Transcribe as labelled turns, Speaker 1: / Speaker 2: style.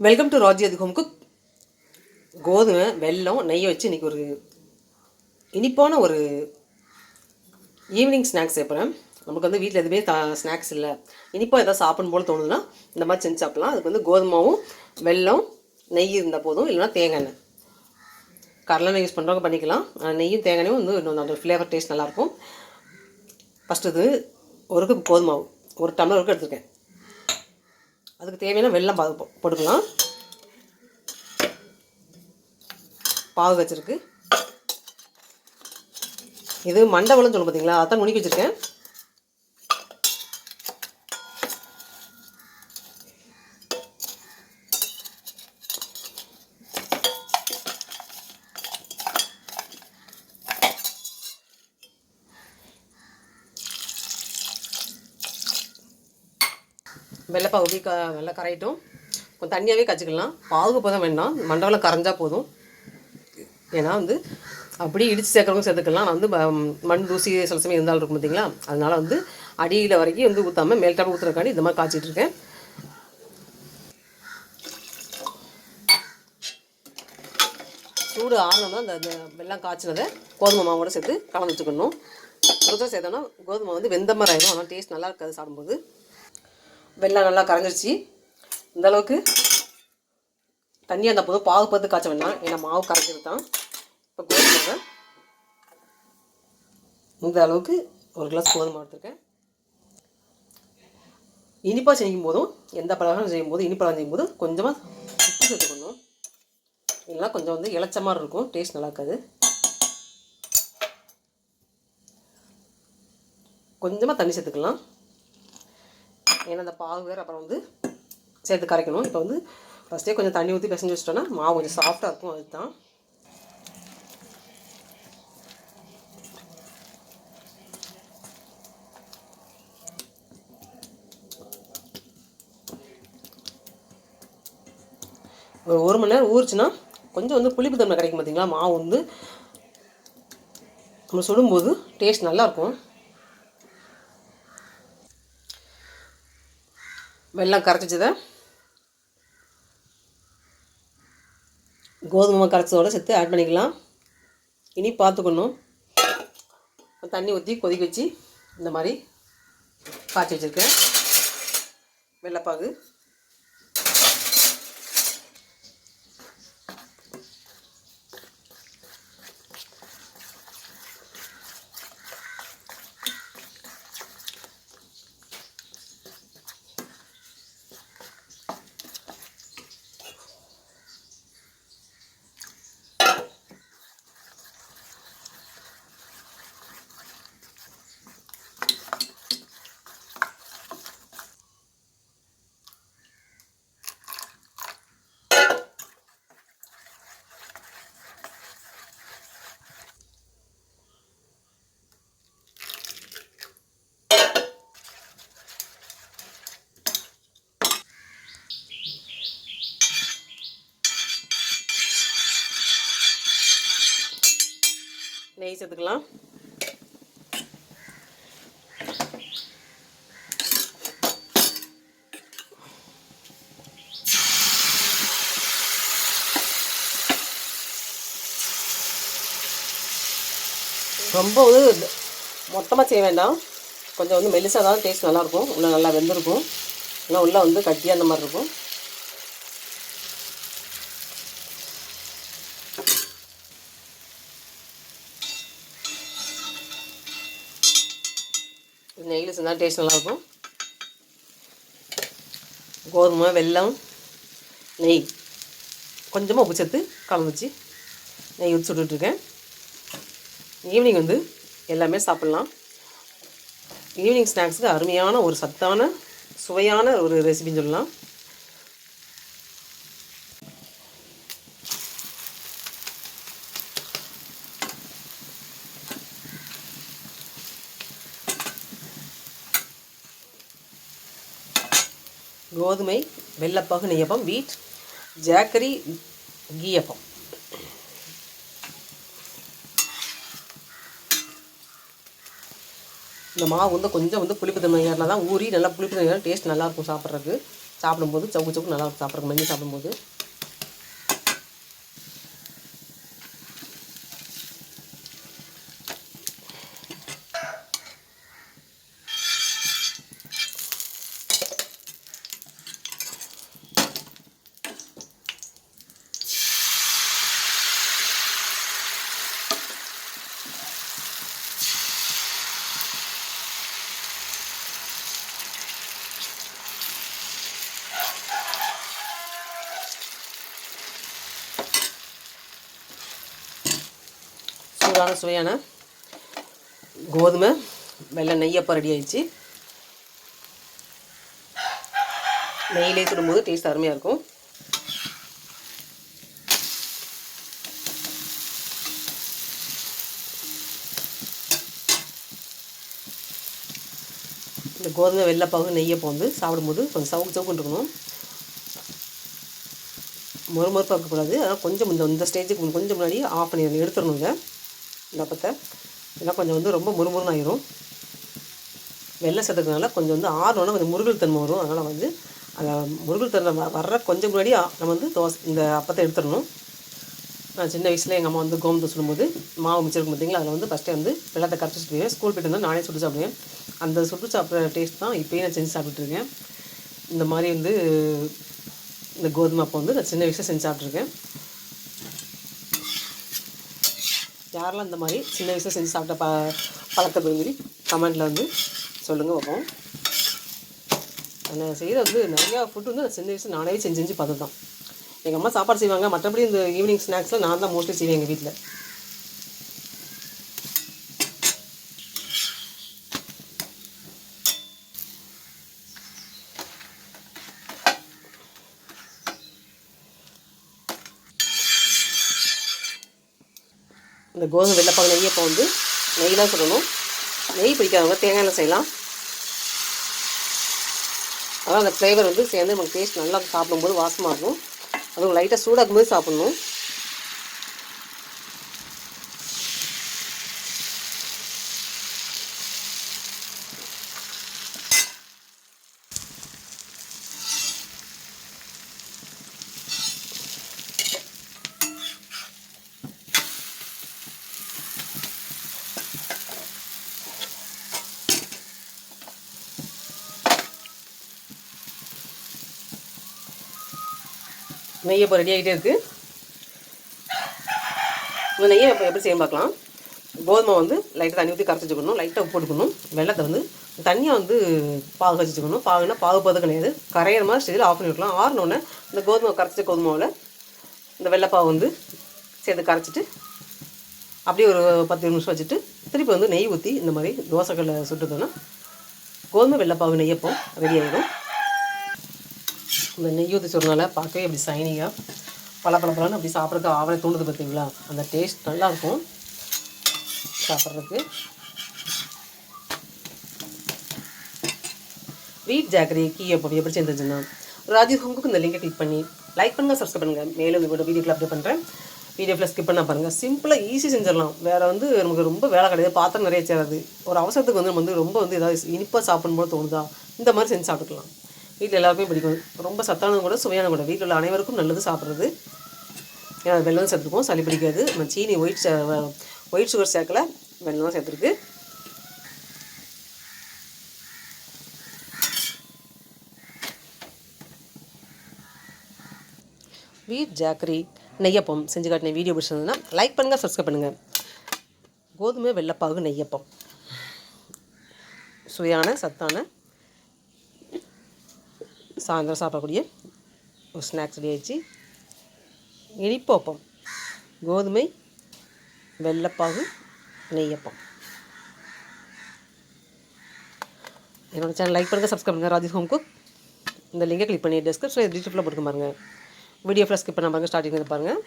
Speaker 1: Welcome to Raji அது home cook கோதுமை வெல்லம் நெய்யை வச்சு இன்றைக்கி ஒரு இனிப்பான ஒரு ஈவினிங் ஸ்நாக்ஸ் செய்யப்படுறேன் நமக்கு வந்து வீட்டில் எதுவுமே தா ஸ்நாக்ஸ் இல்லை. இனிப்பாக எதாவது சாப்பிடணும் போல் தோணுதுன்னா இந்த மாதிரி செஞ்சு சாப்பிட்லாம். அதுக்கு வந்து கோதுமாவும் வெல்லம் நெய் இருந்தால் போதும். இல்லைன்னா தேங்காய் எண்ணெய். கடலெண்ணெய் யூஸ் பண்ணுறவங்க பண்ணிக்கலாம். நெய்யும் தேங்காய் வந்து இன்னும் நல்ல ஃப்ளேவர் டேஸ்ட் நல்லாயிருக்கும் ஃபஸ்ட்டு இது ஒரு கப் கோதுமாவு. ஒரு டம்ளர் எடுத்துருக்கேன். அதுக்கு தேவையான வெள்ளம் பாகு போட்டுக்கலாம். பாகு வச்சிருக்கு. இது மண்டவளம் சொல்லும் பார்த்தீங்களா அதான் நுணுக்கி வச்சுருக்கேன். வெள்ளை பகுதி க நல்லா கரையிட்டும். கொஞ்சம் தண்ணியாகவே கச்சிக்கலாம் பாகு போதும் வேண்டாம். மண்டபம் கரைஞ்சால் போதும். ஏன்னா வந்து அப்படியே இடித்து சேர்க்குறவங்க சேர்த்துக்கலாம். நான் வந்து மண் தூசி சில சமயம் இருந்தாலும் இருக்கும் பார்த்தீங்களா அதனால் வந்து அடியில் வரைக்கும் வந்து ஊற்றாமல் மேல்டாப் ஊற்றுறக்காண்டி இந்த மாதிரி காய்ச்சிட்டு இருக்கேன். சூடு ஆனோம்னா அந்த வெள்ளம் காய்ச்சினதை கோதுமை மாவோட சேர்த்து கலந்து வச்சுக்கணும். கொஞ்சம் சேர்த்தோன்னா கோதுமை வந்து வெந்த மாதிரி ஆகிடும் ஆனால் டேஸ்ட் நல்லா இருக்காது சாப்பிடும்போது. வெள்ளம் நல்லா கரைஞ்சிருச்சு. இந்த அளவுக்கு தண்ணியாக இருந்தால் போதும் பாகு பார்த்து காய்ச்ச வேண்டாம். ஏன்னா மாவு கரைக்கிறது தான். இப்போ கோதுமை இந்த அளவுக்கு ஒரு கிளாஸ் கோதுமை எடுத்துருக்கேன். இனிப்பாக செய்யும் போதும் எந்த பலகாரம் செய்யும் போதும் இனிப்பழம் செய்யும் போது கொஞ்சமாக உப்பு சேர்த்துக்கணும் இல்லைன்னா கொஞ்சம் வந்து இளச்ச மாதிரி இருக்கும். டேஸ்ட் நல்லா இருக்காது. கொஞ்சமாக தண்ணி சேர்த்துக்கலாம். ஏன்னா அந்த பாகு வேறு அப்புறம் வந்து சேர்த்து கரைக்கணும். இப்போ வந்து ஃபஸ்ட்டே கொஞ்சம் தண்ணி ஊற்றி பிசைஞ்சு வச்சிட்டோன்னா மாவு கொஞ்சம் சாஃப்டாக இருக்கும். அதுதான். ஒரு ஒரு மணி நேரம் ஊறுச்சுன்னா கொஞ்சம் வந்து புளிப்பு தன்மை கிடைக்கும் பார்த்தீங்களா மாவு வந்து நம்ம சுடும்போது டேஸ்ட் நல்லாயிருக்கும் வெள்ளம் கரைச்சிச்சதை கோதுமை கரைச்சதோட சேர்த்து ஆட் பண்ணிக்கலாம். இனி பார்த்துக்கணும். தண்ணி ஊற்றி கொதிக்க வச்சு இந்த மாதிரி காய்ச்சி வச்சுருக்கேன். வெள்ளைப்பாகு. நெய் சேர்த்துக்கலாம் ரொம்ப வந்து மொத்தமாக செய்ய வேண்டாம். கொஞ்சம் வந்து மெலிசாக தான் டேஸ்ட் நல்லாயிருக்கும். உள்ளே நல்லா வெந்திருக்கும். இல்லை உள்ளே வந்து கட்டியாக அந்த மாதிரி இருக்கும். நெய்யில் செஞ்சால் டேஸ்ட் நல்லாயிருக்கும் கோதுமை வெல்லம் நெய். கொஞ்சமாக உப்பு சேர்த்து கலந்து வச்சு நெய் ஊற்றி சுட்டுட்ருக்கேன். ஈவினிங் வந்து எல்லாமே சாப்பிட்லாம். ஈவினிங் ஸ்நாக்ஸுக்கு அருமையான ஒரு சத்தான சுவையான ஒரு ரெசிபின்னு சொல்லலாம். கோதுமை வெள்ளப்பகு நெய்யப்பம் வீட் ஜாக்கரி கீயப்பம். இந்த மாவு வந்து கொஞ்சம் வந்து புளிப்பு தன்மை தான் ஊறி நல்லா புளிப்பு தன்மை டேஸ்ட் நல்லாயிருக்கும் சாப்பிட்றதுக்கு. சாப்பிடும்போது சவுக்கு சவுக்கு நல்லா சாப்பிட்றதுக்கு சாப்பிட்றக்கு மென்று சாப்பிடும்போது. சூடான சுவையான கோதுமை வெள்ளை நெய்யப்பம் ரெடி ஆயிடுச்சு. நெய்யிலே சுடும்போது டேஸ்ட் அருமையாக இருக்கும். இந்த கோதுமை வெள்ளைப்பாவு நெய்யப்பம் வந்து சாப்பிடும்போது கொஞ்சம் சவுக்கு சவுக்குன்னு இருக்கணும். மொறுமொறுப்பாக இருக்கக்கூடாது. அதான் கொஞ்சம் இந்த இந்த ஸ்டேஜுக்கு கொஞ்சம் முன்னாடி ஆஃப் பண்ணி எடுத்துடணுங்க. இந்த அப்பத்தை இதெல்லாம் கொஞ்சம் வந்து ரொம்ப முறுமுறுன்னு ஆயிரும் வெள்ளை சத்துக்கிறதுனால கொஞ்சம் வந்து ஆறணும்னா கொஞ்சம் முருகல் தன்மை வரும். அதனால் வந்து அந்த முருகல் தன்மை வர்ற கொஞ்சம் முன்னாடி நம்ம வந்து தோசை இந்த அப்பத்தை எடுத்துடணும். நான் சின்ன வயசில் எங்கள் அம்மா வந்து கோமத்தை சுடும்போது மாவு மிச்சிருக்கும் பார்த்தீங்களா அதில் வந்து ஃபஸ்ட்டே வந்து வெள்ளத்தை கரைச்சி சுட்டுவேன் ஸ்கூல் போயிட்டு இருந்தால் நானே சுட்டு சாப்பிடுவேன். அந்த சுட்டு சாப்பிட்ற டேஸ்ட் தான் இப்போயும் நான் செஞ்சு சாப்பிட்டுருக்கேன் இந்த மாதிரி வந்து இந்த கோதுமை அப்போ வந்து நான் சின்ன வயசில் செஞ்சு சாப்பிட்ருக்கேன் யாரெல்லாம் இந்த மாதிரி சின்ன வயசில் செஞ்சு சாப்பிட்ட ப பழக்கத்தை விரும்பி கமெண்ட்டில் வந்து சொல்லுங்கள் பார்ப்போம். நான் செய்கிற வந்து நிறையா ஃபுட் வந்து நான் சின்ன வயசில் நானே செஞ்சு செஞ்சு பார்த்து தான் எங்கள் அம்மா சாப்பாடு செய்வாங்க. மற்றபடி இந்த ஈவினிங் ஸ்நாக்ஸில் நான் தான் மோஸ்ட்லி செய்வேன் எங்கள் வீட்டில் இந்த கோதுமை வெள்ளப்பாக நெய்யை இப்போ வந்து நெய் தான் சொல்லணும் நெய் பிடிக்காதவங்க தேங்காயில் செய்யலாம். அதான் அந்த ஃப்ளேவர் வந்து சேர்ந்து நமக்கு டேஸ்ட் நல்லா சாப்பிடும்போது வாசமாக இருக்கும். அதுவும் லைட்டாக சூடாக்கும் போது சாப்பிட்ணும். நெய் இப்போ ரெடி ஆகிட்டே இருக்குது இந்த நெய்யை இப்போ எப்படி செய்ய பார்க்கலாம். கோதுமை வந்து லைட்டாக தண்ணி ஊற்றி கரைச்சி வச்சுக்கணும். லைட்டாக உப்பு போட்டுக்கணும். வெள்ளத்தை வந்து தண்ணியை வந்து பாகு கரைச்சி வச்சுக்கணும். பாகுனா பாகு பது கிடையாது. கரையிற மாதிரி ஸ்டேஜில் ஆஃப் பண்ணி விடலாம் ஆறினோடனே இந்த கோதுமை கரைச்ச கோதுமாவில் இந்த வெள்ளைப்பாவை வந்து சேர்த்து கரைச்சிட்டு அப்படியே ஒரு பத்து நிமிஷம் வச்சுட்டு திருப்பி வந்து நெய் ஊற்றி இந்த மாதிரி தோசைக்கல்லை சுட்டுட்டோன்னா கோதுமை வெள்ளைப்பாவு நெய்யப்பம் ரெடி ஆகிடும் இந்த நெய் ஊற்றி சொல்றதுனால பார்க்கவே அப்படி சைனிங்காக பல பல பலன்னு அப்படி சாப்பிட்றதுக்கு ஆவலை தூண்டுது பார்த்தீங்களா? அந்த டேஸ்ட் நல்லாயிருக்கும் சாப்பிட்றதுக்கு. வீட் ஜாக்கரி கீ அப்படி எப்படி செஞ்சிருந்துச்சுன்னா ராஜீவ் ஹோமுக்கு இந்த லிங்கை கிளிக் பண்ணி லைக் பண்ணுங்கள் சப்ஸ்கிரைப் பண்ணுங்கள் மேலும் இதோட வீடியோக்கில் அப்டேட் பண்ணுறேன் வீடியோக்கில் ஸ்கிப் பண்ண பாருங்கள் சிம்பிளாக ஈஸி செஞ்சிடலாம். வேறு வந்து நமக்கு ரொம்ப வேலை கிடையாது. பாத்திரம் நிறைய சேராது. ஒரு அவசரத்துக்கு வந்து நம்ம வந்து ரொம்ப வந்து ஏதாவது இனிப்பாக சாப்பிடணும் போல தோணுதா? இந்த மாதிரி செஞ்சு சாப்பிட்டுக்கலாம். வீட்டில் எல்லாருக்குமே பிடிக்கும் ரொம்ப சத்தானது கூட சுவையான கூட. வீட்டில் உள்ள அனைவருக்கும் நல்லது சாப்பிட்றது. ஏன்னா வெள்ளம் சேர்த்துருக்கோம் சளி பிடிக்காது. நம்ம சீனி ஒயிட் ஒயிட் சுகர் சேர்க்கல வெள்ளம் சேர்த்துருக்கு. வீட் ஜாக்கரி நெய்யப்பம். செஞ்சு காட்டின வீடியோ பிடிச்சிருந்ததுன்னா லைக் பண்ணுங்கள் சப்ஸ்கிரைப் பண்ணுங்கள் கோதுமை வெள்ளப்பாகு நெய்யப்பம். சுவையான சத்தான சாயந்தரம் சாப்பிடக்கூடிய ஒரு ஸ்நாக்ஸ் ரெடி ஆயிடுச்சு. இனிப்பப்பம். கோதுமை வெள்ளப்பாகு நெய்யப்பம். என்னோட சேனல் லைக் பண்ணுங்கள் சப்ஸ்கிரைப் பண்ணுங்கள் ராஜேஷ் ஹோம் குக் இந்த லிங்கை கிளிக் பண்ணி டிஸ்கிரிப்ஷனில் டீட்டெயிலாக போட்டுக்க பாருங்கள் வீடியோ ஃபுல்லாக ஸ்கிப் பண்ண பாருங்கள் ஸ்டார்டிங் பாருங்கள்